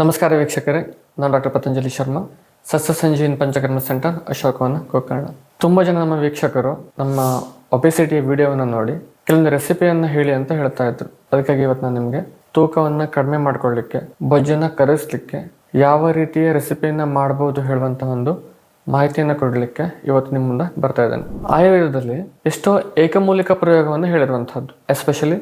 ನಮಸ್ಕಾರ ವೀಕ್ಷಕರೇ, ನಾನು ಡಾಕ್ಟರ್ ಪತಂಜಲಿ ಶರ್ಮಾ ಸಸ್ಯ ಸಂಜೀವಿನ ಪಂಚಕರ್ಮ ಸೆಂಟರ್, ಅಶೋಕವನ, ಗೋಕರ್ಣ. ತುಂಬ ಜನ ನಮ್ಮ ವೀಕ್ಷಕರು ನಮ್ಮ ಒಬೆಸಿಟಿಯ ವಿಡಿಯೋವನ್ನು ನೋಡಿ ಕೆಲವೊಂದು ರೆಸಿಪಿಯನ್ನು ಹೇಳಿ ಅಂತ ಹೇಳ್ತಾ ಇದ್ರು. ಅದಕ್ಕಾಗಿ ಇವತ್ತು ನಾನು ನಿಮಗೆ ತೂಕವನ್ನು ಕಡಿಮೆ ಮಾಡ್ಕೊಳ್ಳಿಕ್ಕೆ, ಬೊಜ್ಜನ್ನು ಕರಗಿಸ್ಲಿಕ್ಕೆ ಯಾವ ರೀತಿಯ ರೆಸಿಪಿಯನ್ನು ಮಾಡ್ಬೋದು ಹೇಳುವಂಥ ಒಂದು ಮಾಹಿತಿಯನ್ನು ಕೊಡಲಿಕ್ಕೆ ಇವತ್ತು ನಿಮ್ಮ ಮುಂದೆ ಬರ್ತಾ ಇದ್ದೇನೆ. ಆಯುರ್ವೇದದಲ್ಲಿ ಎಷ್ಟೋ ಏಕಮೂಲಿಕ ಪ್ರಯೋಗವನ್ನು ಹೇಳಿರುವಂಥದ್ದು ಎಸ್ಪೆಷಲಿ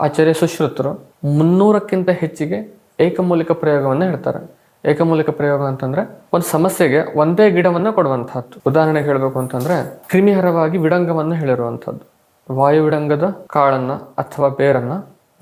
ಆಚಾರ್ಯ ಸುಶ್ರುತರು ಮುನ್ನೂರಕ್ಕಿಂತ ಹೆಚ್ಚಿಗೆ ಏಕಮೂಲಿಕ ಪ್ರಯೋಗವನ್ನು ಹೇಳ್ತಾರೆ. ಏಕಮೂಲಿಕ ಪ್ರಯೋಗ ಅಂತಂದ್ರೆ ಒಂದು ಸಮಸ್ಯೆಗೆ ಒಂದೇ ಗಿಡವನ್ನು ಕೊಡುವಂತಹದ್ದು. ಉದಾಹರಣೆಗೆ ಹೇಳಬೇಕು ಅಂತಂದ್ರೆ ಕ್ರಿಮಿಹರವಾಗಿ ವಿಡಂಗವನ್ನು ಹೇಳಿರುವಂಥದ್ದು ವಾಯು ವಿಡಂಗದ ಕಾಳನ್ನ ಅಥವಾ ಬೇರನ್ನ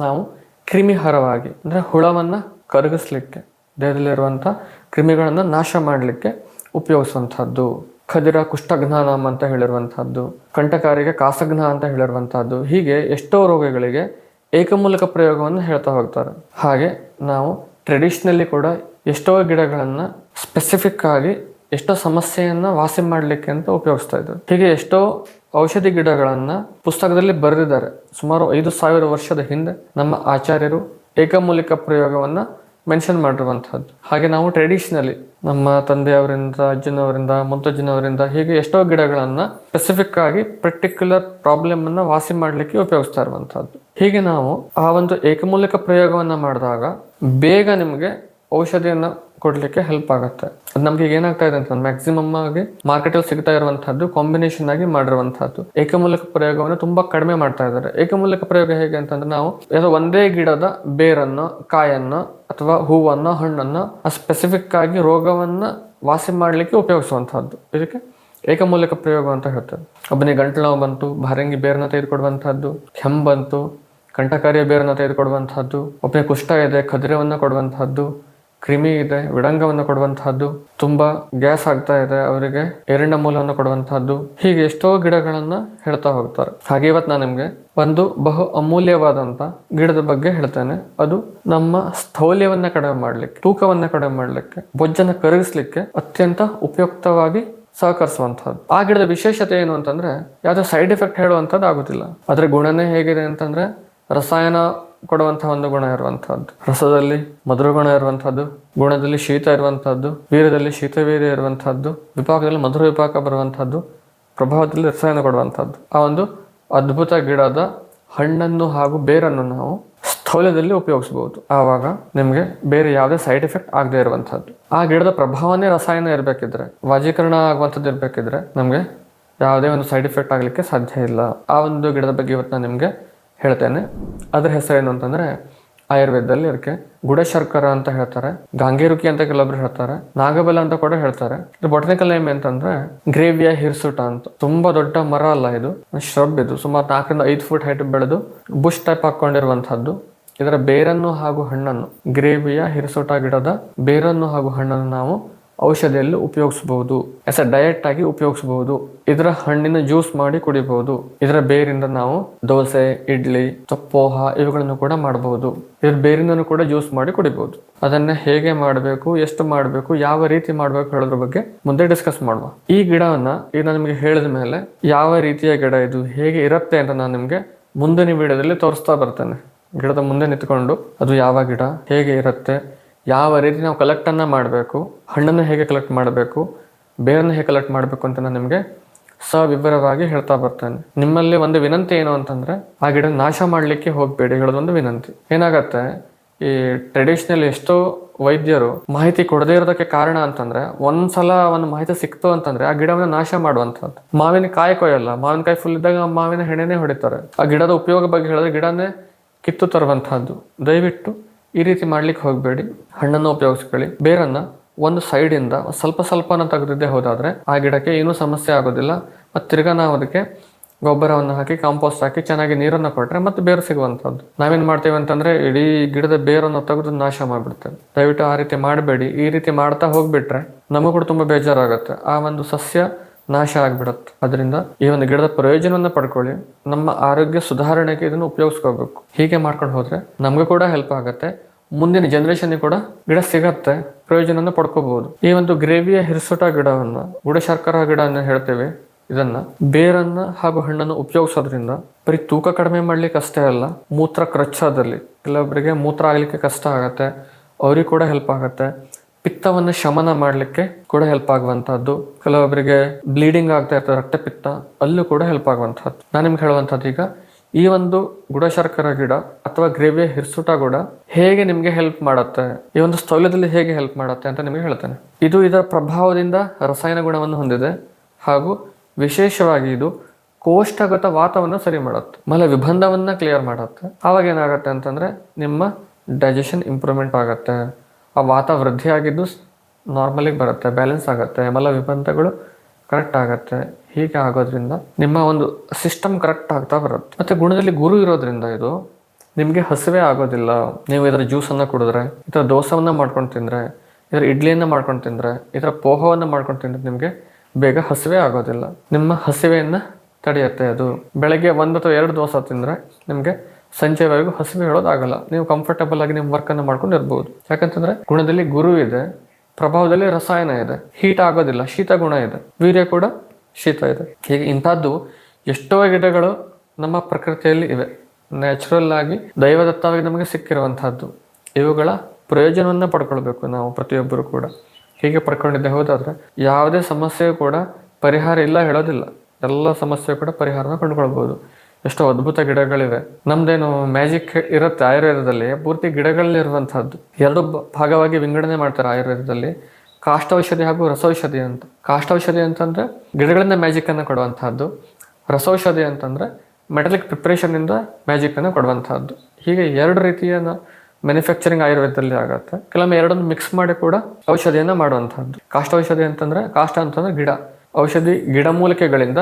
ನಾವು ಕ್ರಿಮಿಹರವಾಗಿ, ಅಂದ್ರೆ ಹುಳವನ್ನ ಕರಗಿಸ್ಲಿಕ್ಕೆ ದೇಹದಲ್ಲಿರುವಂಥ ಕ್ರಿಮಿಗಳನ್ನು ನಾಶ ಮಾಡಲಿಕ್ಕೆ ಉಪಯೋಗಿಸುವಂಥದ್ದು ಖದಿರ ನಾಮ ಅಂತ ಹೇಳಿರುವಂತಹದ್ದು. ಕಂಠಕಾರಿಗೆ ಕಾಸಘ್ನ ಅಂತ ಹೇಳಿರುವಂತಹದ್ದು. ಹೀಗೆ ಎಷ್ಟೋ ರೋಗಗಳಿಗೆ ಏಕಮೂಲಕ ಪ್ರಯೋಗವನ್ನು ಹೇಳ್ತಾ ಹೋಗ್ತಾರೆ. ಹಾಗೆ ನಾವು ಟ್ರೆಡಿಷ್ನಲ್ಲಿ ಕೂಡ ಎಷ್ಟೋ ಗಿಡಗಳನ್ನು ಸ್ಪೆಸಿಫಿಕ್ ಆಗಿ ಎಷ್ಟೋ ಸಮಸ್ಯೆಯನ್ನು ವಾಸಿ ಮಾಡಲಿಕ್ಕೆ ಅಂತ ಉಪಯೋಗಿಸ್ತಾ ಇದ್ದಾರೆ. ಹೀಗೆ ಎಷ್ಟೋ ಔಷಧಿ ಗಿಡಗಳನ್ನು ಪುಸ್ತಕದಲ್ಲಿ ಬರೆದಿದ್ದಾರೆ. ಸುಮಾರು ಐದು ಸಾವಿರ ವರ್ಷದ ಹಿಂದೆ ನಮ್ಮ ಆಚಾರ್ಯರು ಏಕಮೂಲಿಕ ಪ್ರಯೋಗವನ್ನ ಮೆನ್ಷನ್ ಮಾಡಿರುವಂಥದ್ದು. ಹಾಗೆ ನಾವು ಟ್ರೆಡಿಷನಲಿ ನಮ್ಮ ತಂದೆಯವರಿಂದ, ಅಜ್ಜನವರಿಂದ, ಮುತ್ತಜ್ಜನವರಿಂದ ಹೀಗೆ ಎಷ್ಟೋ ಗಿಡಗಳನ್ನು ಸ್ಪೆಸಿಫಿಕ್ ಆಗಿ ಪರ್ಟಿಕ್ಯುಲರ್ ಪ್ರಾಬ್ಲಮ್ ಅನ್ನು ವಾಸಿ ಮಾಡಲಿಕ್ಕೆ ಉಪಯೋಗಿಸ್ತಾ ಇರುವಂಥದ್ದು. ಹೀಗೆ ನಾವು ಆ ಒಂದು ಏಕಮೂಲಿಕ ಪ್ರಯೋಗವನ್ನು ಮಾಡಿದಾಗ ಬೇಗ ನಿಮಗೆ ಔಷಧಿಯನ್ನ ಕೊಡ್ಲಿಕ್ಕೆ ಹೆಲ್ಪ್ ಆಗುತ್ತೆ. ಅದು ನಮ್ಗೆ ಏನಾಗ್ತಾ ಇದೆ ಅಂತಂದ್ರೆ ಮ್ಯಾಕ್ಸಿಮಮ್ ಆಗಿ ಮಾರ್ಕೆಟ್ ಅಲ್ಲಿ ಸಿಗ್ತಾ ಇರುವಂತಹದ್ದು ಕಾಂಬಿನೇಷನ್ ಆಗಿ ಮಾಡಿರುವಂತಹದ್ದು. ಏಕಮೂಲಕ ಪ್ರಯೋಗವನ್ನು ತುಂಬಾ ಕಡಿಮೆ ಮಾಡ್ತಾ ಇದ್ದಾರೆ. ಏಕಮೂಲಕ ಪ್ರಯೋಗ ಹೇಗೆ ಅಂತಂದ್ರೆ ನಾವು ಯಾವುದೋ ಒಂದೇ ಗಿಡದ ಬೇರನ್ನು, ಕಾಯನ್ನು ಅಥವಾ ಹೂವನ್ನು, ಹಣ್ಣನ್ನು ಸ್ಪೆಸಿಫಿಕ್ ಆಗಿ ರೋಗವನ್ನ ವಾಸಿ ಮಾಡಲಿಕ್ಕೆ ಉಪಯೋಗಿಸುವಂತಹದ್ದು. ಇದಕ್ಕೆ ಏಕಮೂಲಕ ಪ್ರಯೋಗ ಅಂತ ಹೇಳ್ತಾರೆ. ಒಬ್ಬನಿಗೆ ಗಂಟಲು ನೋವು ಬಂತು, ಭಾರಂಗಿ ಬೇರನ್ನ ತೆಗೆದುಕೊಡುವಂತಹದ್ದು, ಕೆಮ್ಮು ಬಂತು, ಕಂಠಕಾರಿಯ ಬೇರನ್ನ ತೆಗೆದುಕೊಡುವಂತಹದ್ದು, ಒಬ್ಬನಿಗೆ ಕುಷ್ಠ ಇದೆ ಖದಿರವನ್ನ ಕೊಡುವಂತಹದ್ದು ಕ್ರಿಮಿ ಇದೆ, ವಿಡಂಗವನ್ನು ಕೊಡುವಂತಹದ್ದು, ತುಂಬಾ ಗ್ಯಾಸ್ ಆಗ್ತಾ ಇದೆ, ಅವರಿಗೆ ಎರಡ ಮೂಲವನ್ನು ಕೊಡುವಂತಹದ್ದು, ಹೀಗೆ ಎಷ್ಟೋ ಗಿಡಗಳನ್ನ ಹೇಳ್ತಾ ಹೋಗ್ತಾರೆ. ಹಾಗೆ ಇವತ್ತು ನಾನು ನಿಮ್ಗೆ ಒಂದು ಬಹು ಅಮೂಲ್ಯವಾದಂತ ಗಿಡದ ಬಗ್ಗೆ ಹೇಳ್ತೇನೆ. ಅದು ನಮ್ಮ ಸ್ಥೌಲ್ಯವನ್ನ ಕಡಿಮೆ ಮಾಡ್ಲಿಕ್ಕೆ, ತೂಕವನ್ನ ಕಡಿಮೆ ಮಾಡ್ಲಿಕ್ಕೆ, ಬೊಜ್ಜನ್ನ ಕರಗಿಸ್ಲಿಕ್ಕೆ ಅತ್ಯಂತ ಉಪಯುಕ್ತವಾಗಿ ಸಹಕರಿಸುವಂತಹದ್ದು. ಆ ಗಿಡದ ವಿಶೇಷತೆ ಏನು ಅಂತಂದ್ರೆ, ಯಾವುದೇ ಸೈಡ್ ಎಫೆಕ್ಟ್ ಹೇಳುವಂಥದ್ದು ಆಗುದಿಲ್ಲ ಅದರ ಗುಣನೇ ಹೇಗಿದೆ ಅಂತಂದ್ರೆ, ರಸಾಯನ ಕೊಡುವಂತಹ ಒಂದು ಗುಣ ಇರುವಂತಹದ್ದು. ರಸದಲ್ಲಿ ಮಧುರ ಗುಣ ಇರುವಂತಹದ್ದು, ಗುಣದಲ್ಲಿ ಶೀತ ಇರುವಂತಹದ್ದು, ವೀರ್ಯದಲ್ಲಿ ಶೀತವೀರ್ಯ ಇರುವಂತಹದ್ದು, ವಿಪಾಕದಲ್ಲಿ ಮಧುರ ವಿಪಾಕ ಬರುವಂತಹದ್ದು, ಪ್ರಭಾವದಲ್ಲಿ ರಸಾಯನ ಕೊಡುವಂತಹದ್ದು. ಆ ಒಂದು ಅದ್ಭುತ ಗಿಡದ ಹಣ್ಣನ್ನು ಹಾಗೂ ಬೇರನ್ನು ನಾವು ಸ್ಥೌಲ್ಯದಲ್ಲಿ ಉಪಯೋಗಿಸಬಹುದು. ಆವಾಗ ನಿಮಗೆ ಬೇರೆ ಯಾವುದೇ ಸೈಡ್ ಎಫೆಕ್ಟ್ ಆಗದೆ ಇರುವಂತಹದ್ದು. ಆ ಗಿಡದ ಪ್ರಭಾವನೇ ರಸಾಯನ ಇರಬೇಕಿದ್ರೆ, ವಾಜೀಕರಣ ಆಗುವಂಥದ್ದು ಇರಬೇಕಿದ್ರೆ, ನಮಗೆ ಯಾವುದೇ ಒಂದು ಸೈಡ್ ಎಫೆಕ್ಟ್ ಆಗಲಿಕ್ಕೆ ಸಾಧ್ಯ ಇಲ್ಲ. ಆ ಒಂದು ಗಿಡದ ಬಗ್ಗೆ ಇವತ್ತು ನಾನು ನಿಮಗೆ ಹೇಳ್ತೇನೆ. ಅದ್ರ ಹೆಸರೇನು ಅಂತಂದ್ರೆ ಆಯುರ್ವೇದದಲ್ಲಿ ಅದಕ್ಕೆ ಗುಡಶರ್ಕರ ಅಂತ ಹೇಳ್ತಾರೆ, ಗಾಂಗೇರುಕಿ ಅಂತ ಕೆಲವೊಬ್ರು ಹೇಳ್ತಾರೆ, ನಾಗಬಲ ಅಂತ ಕೂಡ ಹೇಳ್ತಾರೆ. ಇದು ಬೊಟನಿಕಲ್ ನೇಮ್ ಅಂತಂದ್ರೆ ಗ್ರೇವಿಯ ಹಿರ್ಸುಟ ಅಂತ. ತುಂಬಾ ದೊಡ್ಡ ಮರ ಅಲ್ಲ ಇದು ಶ್ರಬ್ ಇದು. ಸುಮಾರು ನಾಲ್ಕರಿಂದ ಐದು ಫುಟ್ ಹೈಟ್ ಬೆಳೆದು ಬುಷ್ ಟೈಪ್ ಹಾಕೊಂಡಿರುವಂತಹದ್ದು ಇದರ ಬೇರನ್ನು ಹಾಗೂ ಹಣ್ಣನ್ನು, ಗ್ರೇವಿಯ ಹಿರ್ಸುಟ ಗಿಡದ ಬೇರನ್ನು ಹಾಗೂ ಹಣ್ಣನ್ನು ನಾವು ಔಷಧಿಯಲ್ಲಿ ಉಪಯೋಗಿಸಬಹುದು. ಎಸ್ ಅ ಡಯಟ್ ಆಗಿ ಉಪಯೋಗಿಸಬಹುದು. ಇದರ ಹಣ್ಣಿನ ಜ್ಯೂಸ್ ಮಾಡಿ ಕುಡಿಬಹುದು. ಇದರ ಬೇರಿಂದ ನಾವು ದೋಸೆ, ಇಡ್ಲಿ, ಪೋಹ ಇವುಗಳನ್ನು ಕೂಡ ಮಾಡಬಹುದು. ಇದರ ಬೇರಿಂದನೂ ಕೂಡ ಜ್ಯೂಸ್ ಮಾಡಿ ಕುಡಿಬಹುದು. ಅದನ್ನ ಹೇಗೆ ಮಾಡಬೇಕು, ಎಷ್ಟು ಮಾಡಬೇಕು, ಯಾವ ರೀತಿ ಮಾಡಬೇಕು ಹೇಳೋದ್ರ ಬಗ್ಗೆ ಮುಂದೆ ಡಿಸ್ಕಸ್ ಮಾಡುವ. ಈ ಗಿಡವನ್ನ ಈಗ ನಾನು ನಿಮಗೆ ಹೇಳಿದ ಮೇಲೆ ಯಾವ ರೀತಿಯ ಗಿಡ ಇದು, ಹೇಗೆ ಇರುತ್ತೆ ಅಂತ ನಾನು ನಿಮಗೆ ಮುಂದಿನ ವಿಡಿಯೋದಲ್ಲಿ ತೋರಿಸ್ತಾ ಬರ್ತೇನೆ. ಗಿಡದ ಮುಂದೆ ನಿಂತ್ಕೊಂಡು ಅದು ಯಾವ ಗಿಡ, ಹೇಗೆ ಇರುತ್ತೆ ಯಾವ ರೀತಿ ನಾವು ಕಲೆಕ್ಟನ್ನು ಮಾಡಬೇಕು, ಹಣ್ಣನ್ನು ಹೇಗೆ ಕಲೆಕ್ಟ್ ಮಾಡಬೇಕು, ಬೇರನ್ನು ಹೇಗೆ ಕಲೆಕ್ಟ್ ಮಾಡಬೇಕು ಅಂತ ನಾನು ನಿಮಗೆ ಸವಿವರವಾಗಿ ಹೇಳ್ತಾ ಬರ್ತೇನೆ. ನಿಮ್ಮಲ್ಲಿ ಒಂದು ವಿನಂತಿ ಏನು ಅಂತಂದರೆ, ಆ ಗಿಡ ನಾಶ ಮಾಡಲಿಕ್ಕೆ ಹೋಗಬೇಡಿ ಹೇಳೋದೊಂದು ವಿನಂತಿ. ಏನಾಗತ್ತೆ, ಈ ಟ್ರೆಡಿಷನಲ್ ಎಷ್ಟೋ ವೈದ್ಯರು ಮಾಹಿತಿ ಕೊಡದೇ ಇರೋದಕ್ಕೆ ಕಾರಣ ಅಂತಂದ್ರೆ, ಒಂದ್ಸಲ ಒಂದು ಮಾಹಿತಿ ಸಿಕ್ತು ಅಂತಂದ್ರೆ, ಆ ಗಿಡವನ್ನ ನಾಶ ಮಾಡುವಂಥದ್ದು. ಮಾವಿನ ಕಾಯಿ ಕೊಯ್ಯಲ್ಲ ಮಾವಿನಕಾಯಿ ಫುಲ್ ಇದ್ದಾಗ ಮಾವಿನ ಹೆಣೆನೆ ಹೊಡಿತಾರೆ. ಆ ಗಿಡದ ಉಪಯೋಗ ಬಗ್ಗೆ ಹೇಳಿದ್ರೆ ಗಿಡನೇ ಕಿತ್ತು ತರುವಂತಹದ್ದು ದಯವಿಟ್ಟು ಈ ರೀತಿ ಮಾಡ್ಲಿಕ್ಕೆ ಹೋಗಬೇಡಿ. ಹಣ್ಣನ್ನು ಉಪಯೋಗಿಸ್ಕೊಳ್ಳಿ. ಬೇರನ್ನ ಒಂದು ಸೈಡಿಂದ ಸ್ವಲ್ಪ ಸ್ವಲ್ಪನ ತೆಗೆದಿದ್ದೇ ಹೋದಾದ್ರೆ ಆ ಗಿಡಕ್ಕೆ ಏನೂ ಸಮಸ್ಯೆ ಆಗೋದಿಲ್ಲ. ಮತ್ತು ತಿರ್ಗಾ ನಾವು ಅದಕ್ಕೆ ಗೊಬ್ಬರವನ್ನು ಹಾಕಿ ಕಾಂಪೋಸ್ಟ್ ಹಾಕಿ, ಚೆನ್ನಾಗಿ ನೀರನ್ನು ಕೊಟ್ಟರೆ ಮತ್ತೆ ಬೇರು ಸಿಗುವಂಥದ್ದು ನಾವೇನು ಮಾಡ್ತೇವೆ ಅಂತಂದರೆ ಇಡೀ ಗಿಡದ ಬೇರನ್ನು ತೆಗೆದು ನಾಶ ಮಾಡಿಬಿಡ್ತೇವೆ ದಯವಿಟ್ಟು ಆ ರೀತಿ ಮಾಡಬೇಡಿ. ಈ ರೀತಿ ಮಾಡ್ತಾ ಹೋಗಿಬಿಟ್ರೆ ನಮಗೂ ಕೂಡ ತುಂಬ ಬೇಜಾರಾಗುತ್ತೆ. ಆ ಒಂದು ಸಸ್ಯ ನಾಶ ಆಗಿಬಿಡುತ್ತೆ. ಅದರಿಂದ ಈ ಒಂದು ಗಿಡದ ಪ್ರಯೋಜನವನ್ನು ಪಡ್ಕೊಳ್ಳಿ. ನಮ್ಮ ಆರೋಗ್ಯ ಸುಧಾರಣೆಗೆ ಇದನ್ನು ಉಪಯೋಗಿಸ್ಕೋಬೇಕು. ಹೀಗೆ ಮಾಡ್ಕೊಂಡು ಹೋದರೆ ನಮಗೂ ಕೂಡ ಹೆಲ್ಪ್ ಆಗುತ್ತೆ. ಮುಂದಿನ ಜನರೇಷನ್ ಕೂಡ ಗಿಡ ಸಿಗತ್ತೆ, ಪ್ರಯೋಜನವನ್ನು ಪಡ್ಕೋಬಹುದು. ಈ ಒಂದು ಗ್ರೇವಿಯ ಹಿರ್ಸುಟ ಗಿಡವನ್ನ, ಗುಡ ಶರ್ಕರ ಗಿಡ ಅಂತ ಹೇಳ್ತೇವೆ, ಇದನ್ನ ಬೇರನ್ನ ಹಾಗೂ ಹಣ್ಣನ್ನು ಉಪಯೋಗಿಸೋದ್ರಿಂದ ಬರೀ ತೂಕ ಕಡಿಮೆ ಮಾಡ್ಲಿಕ್ಕೆ ಅಷ್ಟೇ ಅಲ್ಲ, ಮೂತ್ರ ಕ್ರಚ್ಚಾದಲ್ಲಿ ಕೆಲವೊಬ್ಬರಿಗೆ ಮೂತ್ರ ಆಗ್ಲಿಕ್ಕೆ ಕಷ್ಟ ಆಗತ್ತೆ, ಅವ್ರಿಗೆ ಕೂಡ ಹೆಲ್ಪ್ ಆಗುತ್ತೆ, ಪಿತ್ತವನ್ನು ಶಮನ ಮಾಡಲಿಕ್ಕೆ ಕೂಡ ಹೆಲ್ಪ್ ಆಗುವಂತಹದ್ದು. ಕೆಲವೊಬ್ಬರಿಗೆ ಬ್ಲೀಡಿಂಗ್ ಆಗ್ತಾ ಇರ್ತದೆ, ರಕ್ತಪಿತ್ತ, ಅಲ್ಲೂ ಕೂಡ ಹೆಲ್ಪ್ ಆಗುವಂತಹದ್ದು. ನಾನು ನಿಮ್ಗೆ ಹೇಳುವಂಥದ್ದು ಈಗ ಈ ಒಂದು ಗುಡಶರ್ಕರ ಗಿಡ ಅಥವಾ ಗ್ರೇವಿಯ ಹಿರ್ಸುಟ ಕೂಡ ಹೇಗೆ ನಿಮಗೆ ಹೆಲ್ಪ್ ಮಾಡುತ್ತೆ? ಈ ಒಂದು ಸ್ಥೌಲ್ಯದಲ್ಲಿ ಹೇಗೆ ಹೆಲ್ಪ್ ಮಾಡುತ್ತೆ ಅಂತ ನಿಮಗೆ ಹೇಳ್ತೇನೆ. ಇದು ಇದರ ಪ್ರಭಾವದಿಂದ ರಸಾಯನ ಗುಣವನ್ನು ಹೊಂದಿದೆ ಹಾಗೂ ವಿಶೇಷವಾಗಿ ಇದು ಕೋಷ್ಟಗತ ವಾತವನ್ನು ಸರಿ ಮಾಡುತ್ತೆ. ಮಲ ವಿಬಂಧವನ್ನ ಕ್ಲಿಯರ್ ಮಾಡುತ್ತೆ. ಆವಾಗ ಏನಾಗುತ್ತೆ ಅಂತಂದ್ರೆ ನಿಮ್ಮ ಡೈಜೆಷನ್ ಇಂಪ್ರೂವ್ಮೆಂಟ್ ಆಗುತ್ತೆ. ಆ ವಾತ ವೃದ್ಧಿಯಾಗಿದ್ದು ನಾರ್ಮಲಿಗೆ ಬರುತ್ತೆ ಬ್ಯಾಲೆನ್ಸ್ ಆಗುತ್ತೆ. ಮಲ ವಿಬಂಧಗಳು ಕರೆಕ್ಟ್ ಆಗುತ್ತೆ. ಹೀಗೆ ಆಗೋದ್ರಿಂದ ನಿಮ್ಮ ಒಂದು ಸಿಸ್ಟಮ್ ಕರೆಕ್ಟ್ ಆಗ್ತಾ ಬರುತ್ತೆ. ಮತ್ತೆ ಗುಣದಲ್ಲಿ ಗುರು ಇರೋದ್ರಿಂದ ಇದು ನಿಮಗೆ ಹಸಿವೆ ಆಗೋದಿಲ್ಲ. ನೀವು ಇದರ ಜ್ಯೂಸನ್ನು ಕುಡಿದ್ರೆ ಇದರ ದೋಸವನ್ನು ಮಾಡ್ಕೊಂಡು ತಿಂದರೆ ಇದರ ಇಡ್ಲಿಯನ್ನು ಮಾಡ್ಕೊಂಡು ತಿಂದರೆ ಇದರ ಪೋಹವನ್ನು ಮಾಡ್ಕೊಂಡು ತಿಂದ್ರೆ ನಿಮಗೆ ಬೇಗ ಹಸಿವೆ ಆಗೋದಿಲ್ಲ. ನಿಮ್ಮ ಹಸಿವೆಯನ್ನು ತಡೆಯುತ್ತೆ ಅದು. ಬೆಳಗ್ಗೆ ಒಂದು ಅಥವಾ ಎರಡು ದೋಸೆ ತಿಂದರೆ ನಿಮಗೆ ಸಂಜೆವರೆಗೂ ಹಸಿವೆ ಹೇಳೋದಾಗಲ್ಲ. ನೀವು ಕಂಫರ್ಟಬಲ್ ಆಗಿ ನಿಮ್ಮ ವರ್ಕನ್ನು ಮಾಡ್ಕೊಂಡು ಇರ್ಬೋದು. ಯಾಕಂತಂದರೆ ಗುಣದಲ್ಲಿ ಗುರು ಇದೆ, ಪ್ರಭಾವದಲ್ಲಿ ರಸಾಯನ ಇದೆ. ಹೀಟ್ ಆಗೋದಿಲ್ಲ, ಶೀತ ಗುಣ ಇದೆ. ವೀರ್ಯ ಕೂಡ ಶೀತ ಇದೆ. ಹೀಗೆ ಇಂಥದ್ದು ಎಷ್ಟೋ ಗಿಡಗಳು ನಮ್ಮ ಪ್ರಕೃತಿಯಲ್ಲಿ ಇವೆ. ನ್ಯಾಚುರಲ್ ಆಗಿ ದೈವದತ್ತವಾಗಿ ನಮಗೆ ಸಿಕ್ಕಿರುವಂತಹದ್ದು ಇವುಗಳ ಪ್ರಯೋಜನವನ್ನು ಪಡ್ಕೊಳ್ಬೇಕು ನಾವು ಪ್ರತಿಯೊಬ್ಬರು ಕೂಡ. ಹೀಗೆ ಪಡ್ಕೊಂಡಿದ್ದೆ ಹೋದಾದ್ರೆ, ಯಾವುದೇ ಸಮಸ್ಯೆಯೂ ಕೂಡ ಪರಿಹಾರ ಇಲ್ಲ ಹೇಳೋದಿಲ್ಲ. ಎಲ್ಲ ಸಮಸ್ಯೆ ಕೂಡ ಪರಿಹಾರನ ಕಂಡುಕೊಳ್ಬಹುದು ಎಷ್ಟೋ ಅದ್ಭುತ ಗಿಡಗಳಿವೆ. ನಮ್ದೇನು ಮ್ಯಾಜಿಕ್ ಇರುತ್ತೆ ಆಯುರ್ವೇದದಲ್ಲಿ, ಪೂರ್ತಿ ಗಿಡಗಳಲ್ಲಿ ಇರುವಂತಹದ್ದು ಎರಡು ಭಾಗವಾಗಿ ವಿಂಗಡಣೆ ಮಾಡ್ತಾರೆ ಆಯುರ್ವೇದದಲ್ಲಿ. ಕಾಷ್ಟೌಷಧಿ ಹಾಗೂ ರಸೌಷಧಿ ಅಂತ. ಕಾಷ್ಟೌಷಧಿ ಅಂತಂದ್ರೆ ಗಿಡಗಳಿಂದ ಮ್ಯಾಜಿಕ್ ಅನ್ನು ಕೊಡುವಂತಹದ್ದು. ರಸೌಷಧಿ ಅಂತಂದ್ರೆ ಮೆಟಲಿಕ್ ಮ್ಯಾಜಿಕ್ ಅನ್ನು ಕೊಡುವಂತಹದ್ದು. ಹೀಗೆ ಎರಡು ರೀತಿಯ ಮ್ಯಾನುಫ್ಯಾಕ್ಚರಿಂಗ್ ಆಯುರ್ವೇದದಲ್ಲಿ ಆಗುತ್ತೆ. ಕೆಲವೊಮ್ಮೆ ಎರಡನ್ನು ಮಿಕ್ಸ್ ಮಾಡಿ ಕೂಡ ಔಷಧಿಯನ್ನ ಮಾಡುವಂತಹದ್ದು. ಕಾಷ್ಟೌಷಧಿ ಅಂತಂದ್ರೆ, ಕಾಷ್ಟ ಅಂತಂದ್ರೆ ಗಿಡ. ಔಷಧಿ ಗಿಡಮೂಲಿಕೆಗಳಿಂದ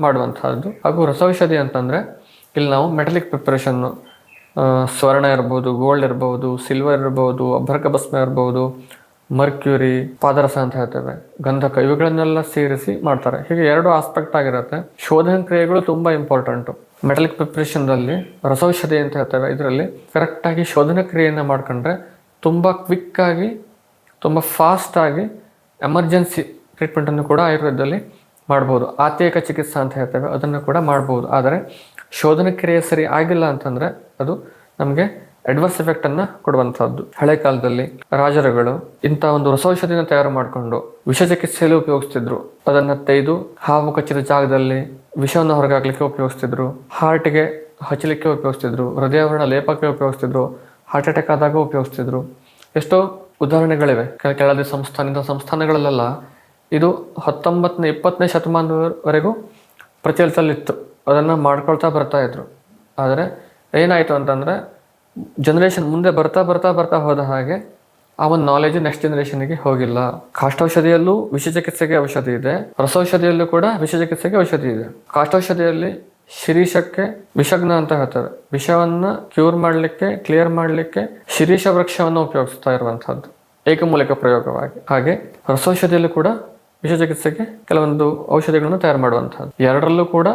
ಮಾಡುವಂತಹದ್ದು. ಹಾಗೂ ರಸೌಷಧಿ ಅಂತಂದ್ರೆ, ಇಲ್ಲಿ ನಾವು ಮೆಟಲಿಕ್ ಪ್ರಿಪ್ರೇಷನ್ನು ಸ್ವರ್ಣ ಇರ್ಬೋದು ಗೋಲ್ಡ್ ಇರ್ಬೋದು ಸಿಲ್ವರ್ ಇರ್ಬೋದು ಅಭ್ರಕ ಭಸ್ಮ ಇರ್ಬೋದು ಮರ್ಕ್ಯೂರಿ, ಪಾದರಸ ಅಂತ ಹೇಳ್ತೇವೆ. ಗಂಧಕ ಇವುಗಳನ್ನೆಲ್ಲ ಸೇರಿಸಿ ಮಾಡ್ತಾರೆ. ಹೀಗೆ ಎರಡು ಆಸ್ಪೆಕ್ಟ್ ಆಗಿರುತ್ತೆ. ಶೋಧನ ಕ್ರಿಯೆಗಳು ತುಂಬಾ ಇಂಪಾರ್ಟೆಂಟು ಮೆಟಲಿಕ್ ಪ್ರಿಪ್ರೇಷನ್ದಲ್ಲಿ ರಸೌಷಧಿ ಅಂತ ಹೇಳ್ತೇವೆ. ಇದರಲ್ಲಿ ಕರೆಕ್ಟಾಗಿ ಶೋಧನ ಕ್ರಿಯೆಯನ್ನು ಮಾಡ್ಕೊಂಡ್ರೆ ತುಂಬ ಕ್ವಿಕ್ಕಾಗಿ ತುಂಬ ಫಾಸ್ಟಾಗಿ ಎಮರ್ಜೆನ್ಸಿ ಟ್ರೀಟ್ಮೆಂಟನ್ನು ಕೂಡ ಆಯುರ್ವೇದದಲ್ಲಿ ಮಾಡ್ಬೋದು. ಆತೇಕ ಚಿಕಿತ್ಸೆ ಅಂತ ಹೇಳ್ತೇವೆ. ಅದನ್ನು ಕೂಡ ಮಾಡ್ಬೋದು. ಆದರೆ ಶೋಧನ ಕ್ರಿಯೆ ಸರಿ ಆಗಿಲ್ಲ ಅಂತಂದರೆ ಅದು ನಮಗೆ ಅಡ್ವರ್ಸ್ ಎಫೆಕ್ಟ್ ಅನ್ನ ಕೊಡುವಂತಹದ್ದು. ಹಳೆ ಕಾಲದಲ್ಲಿ ರಾಜರುಗಳು ಇಂಥ ಒಂದು ರಸೌಷಧಿನ ತಯಾರು ಮಾಡಿಕೊಂಡು ವಿಷ ಚಿಕಿತ್ಸೆಯಲ್ಲಿ ಉಪಯೋಗಿಸ್ತಿದ್ರು. ಅದನ್ನ ತೆಗೆದು ಹಾವು ಕಚ್ಚಿದ ಜಾಗದಲ್ಲಿ ವಿಷವನ್ನು ಹೊರಗಾಕ್ಲಿಕ್ಕೆ ಉಪಯೋಗಿಸ್ತಿದ್ರು. ಹಾರ್ಟ್ಗೆ ಹಚ್ಚಲಿಕ್ಕೆ ಉಪಯೋಗಿಸ್ತಿದ್ರು. ಹೃದಯಾವರಣ ಲೇಪಕ್ಕೆ ಉಪಯೋಗಿಸ್ತಿದ್ರು. ಹಾರ್ಟ್ ಅಟ್ಯಾಕ್ ಆದಾಗ ಉಪಯೋಗಿಸ್ತಿದ್ರು. ಎಷ್ಟೋ ಉದಾಹರಣೆಗಳಿವೆ. ಕೆಲ ಕೆಳದಿ ಸಂಸ್ಥಾನದ ಸಂಸ್ಥಾನಗಳಲ್ಲೆಲ್ಲ ಇದು ಹತ್ತೊಂಬತ್ತನೇ, ಇಪ್ಪತ್ತನೇ ಶತಮಾನದವರೆಗೂ ಪ್ರಚಲಿತಲ್ಲಿತ್ತು. ಅದನ್ನು ಮಾಡ್ಕೊಳ್ತಾ ಬರ್ತಾ ಇದ್ರು. ಆದರೆ ಏನಾಯಿತು ಅಂತಂದರೆ ಜನರೇಷನ್ ಮುಂದೆ ಬರ್ತಾ ಬರ್ತಾ ಬರ್ತಾ ಹೋದ ಹಾಗೆ ಆ ಒಂದು ನಾಲೆಜ್ ನೆಕ್ಸ್ಟ್ ಜನರೇಷನ್ಗೆ ಹೋಗಿಲ್ಲ. ಕಾಷ್ಟೌಷಧಿಯಲ್ಲೂ ವಿಷ ಚಿಕಿತ್ಸೆಗೆ ಔಷಧಿ ಇದೆ. ರಸೌಷಧಿಯಲ್ಲೂ ಕೂಡ ವಿಷ ಚಿಕಿತ್ಸೆಗೆ ಔಷಧಿ ಇದೆ. ಕಾಷ್ಟೌಷಧಿಯಲ್ಲಿ ಶಿರೀಷಕ್ಕೆ ವಿಷಗ್ನ ಅಂತ ಹೇಳ್ತಾರೆ. ವಿಷವನ್ನ ಕ್ಯೂರ್ ಮಾಡಲಿಕ್ಕೆ ಕ್ಲಿಯರ್ ಮಾಡಲಿಕ್ಕೆ ಶಿರೀಷ ವೃಕ್ಷವನ್ನು ಉಪಯೋಗಿಸ್ತಾ ಇರುವಂತಹದ್ದು ಏಕಮೂಲಿಕ ಪ್ರಯೋಗವಾಗಿ. ಹಾಗೆ ರಸೌಷಧಿಯಲ್ಲೂ ಕೂಡ ವಿಷ ಚಿಕಿತ್ಸೆಗೆ ಕೆಲವೊಂದು ಔಷಧಿಗಳನ್ನು ತಯಾರು ಮಾಡುವಂತಹದ್ದು ಎರಡರಲ್ಲೂ ಕೂಡ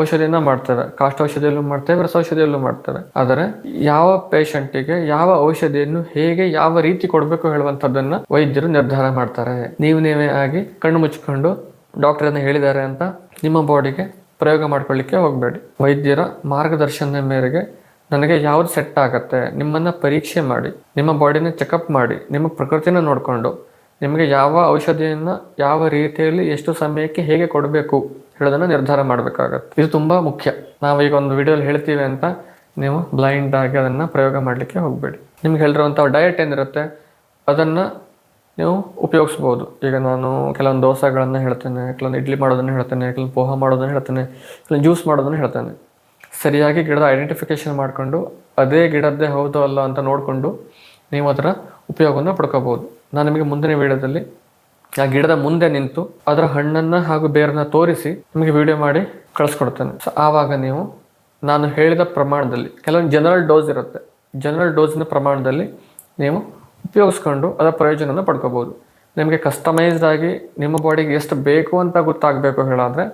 ಔಷಧಿಯನ್ನ ಮಾಡ್ತಾರೆ. ಕಾಸ್ಟ್ ಔಷಧಿಯಲ್ಲೂ ಮಾಡ್ತೇವೆ ರಸೌಷಧಿಯಲ್ಲೂ ಮಾಡ್ತಾರೆ. ಆದರೆ ಯಾವ ಪೇಷಂಟಿಗೆ ಯಾವ ಔಷಧಿಯನ್ನು ಹೇಗೆ ಯಾವ ರೀತಿ ಕೊಡಬೇಕು ಹೇಳುವಂಥದ್ದನ್ನ ವೈದ್ಯರು ನಿರ್ಧಾರ ಮಾಡ್ತಾರೆ. ನೀವು ನೀವೇ ಆಗಿ ಕಣ್ಣು ಮುಚ್ಚಿಕೊಂಡು ಡಾಕ್ಟರ್ ಅನ್ನ ಹೇಳಿದ್ದಾರೆ ಅಂತ ನಿಮ್ಮ ಬಾಡಿಗೆ ಪ್ರಯೋಗ ಮಾಡ್ಕೊಳ್ಳಿಕ್ಕೆ ಹೋಗಬೇಡಿ. ವೈದ್ಯರ ಮಾರ್ಗದರ್ಶನದ ಮೇರೆಗೆ ನನಗೆ ಯಾವ್ದು ಸೆಟ್ ಆಗತ್ತೆ, ನಿಮ್ಮನ್ನ ಪರೀಕ್ಷೆ ಮಾಡಿ, ನಿಮ್ಮ ಬಾಡಿನ ಚೆಕಪ್ ಮಾಡಿ, ನಿಮ್ಮ ಪ್ರಕೃತಿನ ನೋಡಿಕೊಂಡು ನಿಮಗೆ ಯಾವ ಔಷಧಿಯನ್ನು ಯಾವ ರೀತಿಯಲ್ಲಿ ಎಷ್ಟು ಸಮಯಕ್ಕೆ ಹೇಗೆ ಕೊಡಬೇಕು ಹೇಳೋದನ್ನು ನಿರ್ಧಾರ ಮಾಡಬೇಕಾಗತ್ತೆ. ಇದು ತುಂಬ ಮುಖ್ಯ. ನಾವೀಗ ಒಂದು ವಿಡಿಯೋಲಿ ಹೇಳ್ತೀವಿ ಅಂತ ನೀವು ಬ್ಲೈಂಡ್ ಆಗಿ ಅದನ್ನ ಪ್ರಯೋಗ ಮಾಡಲಿಕ್ಕೆ ಹೋಗಬೇಡಿ. ನಿಮ್ಗೆ ಹೇಳಿರುವಂಥ ಡಯಟ್ ಏನಿರುತ್ತೆ ಅದನ್ನು ನೀವು ಉಪಯೋಗಿಸ್ಬೋದು. ಈಗ ನಾನು ಕೆಲವೊಂದು ದೋಸೆಗಳನ್ನು ಹೇಳ್ತೇನೆ, ಕೆಲವೊಂದು ಇಡ್ಲಿ ಮಾಡೋದನ್ನು ಹೇಳ್ತೇನೆ, ಕೆಲವೊಂದು ಪೋಹ ಮಾಡೋದನ್ನು ಹೇಳ್ತೇನೆ, ಕೆಲವೊಂದು ಜ್ಯೂಸ್ ಮಾಡೋದನ್ನು ಹೇಳ್ತೇನೆ. ಸರಿಯಾಗಿ ಗಿಡದ ಐಡೆಂಟಿಫಿಕೇಶನ್ ಮಾಡಿಕೊಂಡು ಅದೇ ಗಿಡದ್ದೇ ಹೌದೋ ಅಲ್ಲ ಅಂತ ನೋಡಿಕೊಂಡು ನೀವು ಅದರ ಉಪಯೋಗವನ್ನು ಪಡ್ಕೋಬಹುದು ನಾನು ನಿಮಗೆ ಮುಂದಿನ ವಿಡಿಯೋದಲ್ಲಿ ಆ ಗಿಡದ ಮುಂದೆ ನಿಂತು ಅದರ ಹಣ್ಣನ್ನು ಹಾಗೂ ಬೇರನ್ನ ತೋರಿಸಿ ನಿಮಗೆ ವಿಡಿಯೋ ಮಾಡಿ ಕಳಿಸ್ಕೊಡ್ತೇನೆ. ಸೊ ಆವಾಗ ನೀವು ನಾನು ಹೇಳಿದ ಪ್ರಮಾಣದಲ್ಲಿ ಕೆಲವೊಂದು ಜನರಲ್ ಡೋಸ್ ಇರುತ್ತೆ. ಜನರಲ್ ಡೋಸಿನ ಪ್ರಮಾಣದಲ್ಲಿ ನೀವು ಉಪಯೋಗಿಸ್ಕೊಂಡು ಅದರ ಪ್ರಯೋಜನವನ್ನು ಪಡ್ಕೋಬೋದು. ನಿಮಗೆ ಕಸ್ಟಮೈಸ್ಡ್ ಆಗಿ ನಿಮ್ಮ ಬಾಡಿಗೆ ಎಷ್ಟು ಬೇಕು ಅಂತ ಗೊತ್ತಾಗಬೇಕು ಹೇಳಾದರೆ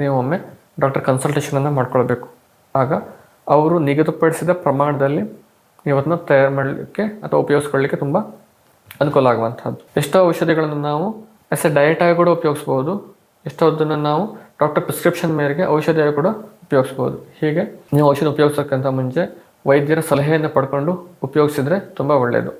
ನೀವು ಒಮ್ಮೆ ಡಾಕ್ಟರ್ ಕನ್ಸಲ್ಟೇಷನನ್ನು ಮಾಡ್ಕೊಳ್ಬೇಕು. ಆಗ ಅವರು ನಿಗದಿಪಡಿಸಿದ ಪ್ರಮಾಣದಲ್ಲಿ ನೀವು ಅದನ್ನ ತಯಾರು ಮಾಡಲಿಕ್ಕೆ ಅಥವಾ ಉಪಯೋಗಿಸ್ಕೊಳ್ಳಿಕ್ಕೆ ತುಂಬ ಅನುಕೂಲ ಆಗುವಂಥದ್ದು ಎಷ್ಟೋ ಔಷಧಿಗಳನ್ನು ನಾವು ಎಸ್ ಎ ಡಯಟ್ ಆಗಿ ಕೂಡ ಉಪಯೋಗಿಸ್ಬೋದು. ಎಷ್ಟೋದನ್ನು ನಾವು ಡಾಕ್ಟರ್ ಪ್ರಿಸ್ಕ್ರಿಪ್ಷನ್ ಮೇರೆಗೆ ಔಷಧಿಯಾಗಿ ಕೂಡ ಉಪಯೋಗಿಸ್ಬೋದು. ಹೀಗೆ ನೀವು ಔಷಧಿ ಉಪಯೋಗಿಸೋಕ್ಕಿಂತ ಮುಂಚೆ ವೈದ್ಯರ ಸಲಹೆಯನ್ನು ಪಡ್ಕೊಂಡು ಉಪಯೋಗಿಸಿದ್ರೆ ತುಂಬ ಒಳ್ಳೆಯದು